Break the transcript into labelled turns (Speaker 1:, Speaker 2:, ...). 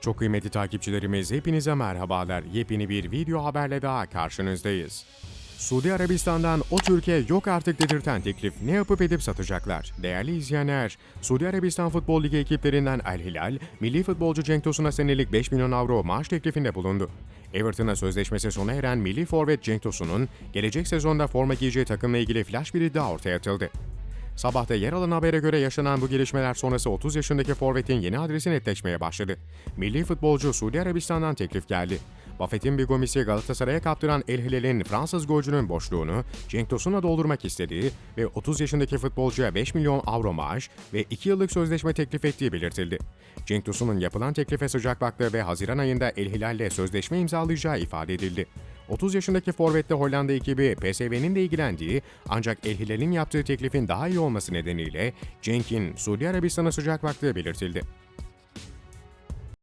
Speaker 1: Çok kıymetli takipçilerimiz hepinize merhabalar. Yepyeni bir video haberle daha karşınızdayız. Suudi Arabistan'dan o Türkiye yok artık dedirten teklif ne yapıp edip satacaklar? Değerli izleyenler, Suudi Arabistan Futbol Ligi ekiplerinden El Hilal, milli futbolcu Cenk Tosun'a senelik 5 milyon avro maaş teklifinde bulundu. Everton'a sözleşmesi sona eren milli forvet Cenk Tosun'un gelecek sezonda forma giyeceği takımla ilgili flash bir iddia ortaya atıldı. Sabahta yer alan habere göre yaşanan bu gelişmeler sonrası 30 yaşındaki forvetin yeni adresi netleşmeye başladı. Milli futbolcu Suudi Arabistan'dan teklif geldi. Buffett'in bir gomisi Galatasaray'a kaptıran El Hilal'in Fransız golcünün boşluğunu Cenk Tosun'la doldurmak istediği ve 30 yaşındaki futbolcuya 5 milyon avro maaş ve 2 yıllık sözleşme teklif ettiği belirtildi. Cenk Tosun'un yapılan teklife sıcak baktığı ve Haziran ayında El Hilal'le sözleşme imzalayacağı ifade edildi. 30 yaşındaki forvette Hollanda ekibi PSV'nin de ilgilendiği ancak El Hilal'in yaptığı teklifin daha iyi olması nedeniyle Cenk'in Suudi Arabistan'a sıcak baktığı belirtildi.